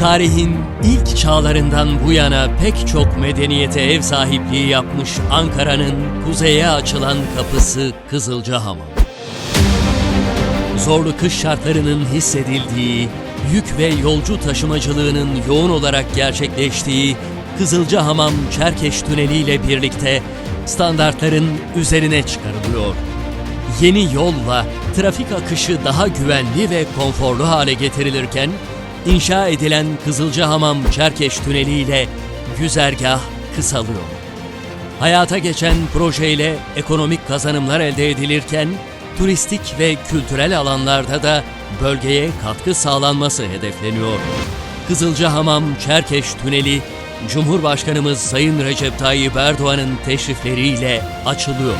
Tarihin ilk çağlarından bu yana pek çok medeniyete ev sahipliği yapmış Ankara'nın kuzeye açılan kapısı Kızılcahamam. Zorlu kış şartlarının hissedildiği, yük ve yolcu taşımacılığının yoğun olarak gerçekleştiği Kızılcahamam Çerkeş Tüneli ile birlikte standartların üzerine çıkarılıyor. Yeni yolla trafik akışı daha güvenli ve konforlu hale getirilirken, inşa edilen Kızılcahamam Çerkeş Tüneli ile güzergah kısalıyor. Hayata geçen projeyle ekonomik kazanımlar elde edilirken, turistik ve kültürel alanlarda da bölgeye katkı sağlanması hedefleniyor. Kızılcahamam Çerkeş Tüneli, Cumhurbaşkanımız Sayın Recep Tayyip Erdoğan'ın teşrifleriyle açılıyor.